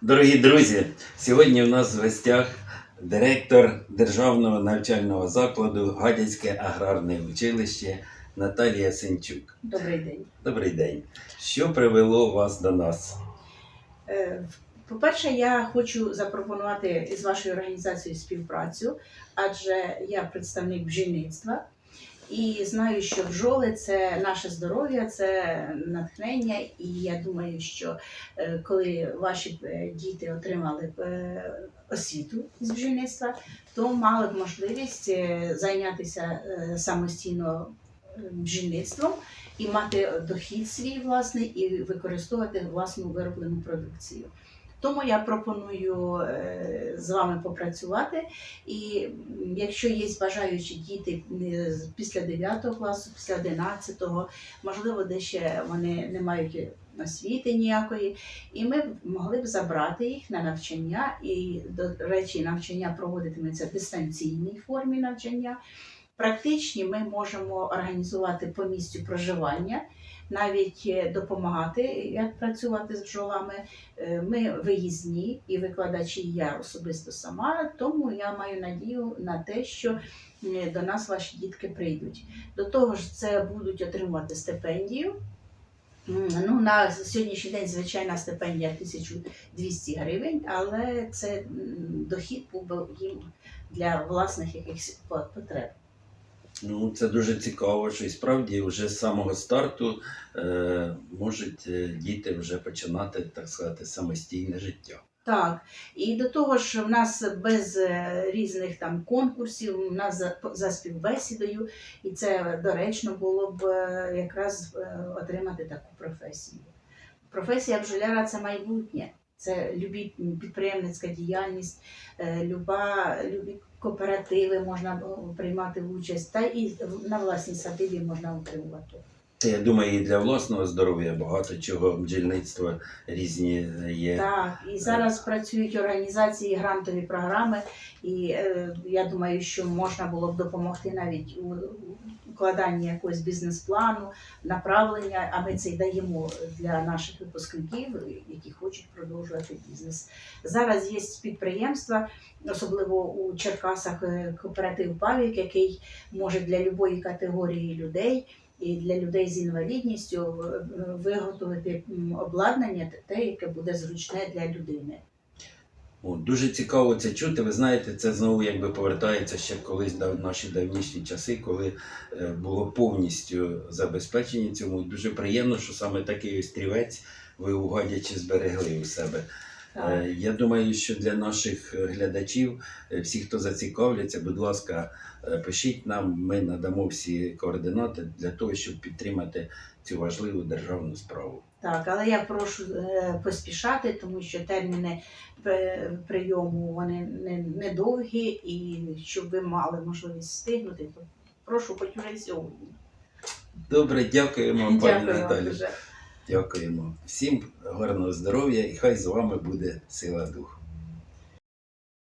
Дорогі друзі, сьогодні у нас в гостях директор Державного навчального закладу Гадяцьке аграрне училище Наталія Сенчук. Добрий день. Добрий день. Що привело вас до нас? Е, По-перше, я хочу запропонувати з вашою організацією співпрацю, адже я представник бджільництва і знаю, що бджоли це наше здоров'я, це натхнення. І я думаю, що е, коли ваші е, діти отримали б, е, освіту з бджільництва, то мали б можливість зайнятися самостійно бджільництвом і мати дохід свій власний і використовувати власну вироблену продукцію. Тому я пропоную е, з вами попрацювати. І якщо є бажаючі діти е, після 9 класу, після 11, можливо, де ще вони не мають освіти ніякої, і ми могли б забрати їх на навчання. І, до речі, навчання проводитиметься в дистанційній формі навчання. Практичні ми можемо організувати по місцю проживання, навіть е, допомагати, як працювати з бджолами. Е, Ми виїзні і викладачі, я особисто сама, тому я маю надію на те, що е, до нас ваші дітки прийдуть. До того ж, це будуть отримувати стипендію. Ну, на сьогоднішній день звичайна стипендія 1200 гривень, але це дохід був їм для власних якихось потреб. Ну, це дуже цікаво, що і справді вже з самого старту е, можуть е, діти вже починати, так сказати, самостійне життя. Так, і до того ж, в нас без е, різних там конкурсів, у нас за, за співбесідою, і це доречно було б е, якраз отримати таку професію. Професія бджоляра це майбутнє, це любі підприємницька діяльність, люба, любі кооперативи можна е, приймати участь, та і на власній садибі можна утримувати. Я думаю, і для власного здоров'я багато чого бджільництва різні є. Так, і зараз працюють організації, грантові програми, і е, я думаю, що можна було б допомогти навіть у укладанні якогось бізнес-плану, направлення, а ми це й даємо для наших випускників, які хочуть продовжувати бізнес. Зараз є підприємства, особливо у Черкасах е, кооператив Павік, який може для будь-якої категорії людей. І для людей з інвалідністю е, виготовити обладнання те, яке буде зручне для людини. О, дуже цікаво це чути. Ви знаєте, це знову якби повертається ще колись в наші давнішні часи, коли е, було повністю забезпечені цьому. Дуже приємно, що саме такий острівець ви угодячи зберегли у себе. Е, Я думаю, що для наших е, глядачів, е, всі, хто зацікавляться, будь ласка, пишіть нам, ми надамо всі координати для того, щоб підтримати цю важливу державну справу. Так, але я прошу поспішати, тому що терміни прийому вони не, не довгі, і щоб ви мали можливість встигнути, то прошу хоч уже сьогодні. Добре, дякуємо, пані Наталі. Дякуємо. Всім гарного здоров'я і хай з вами буде сила духу.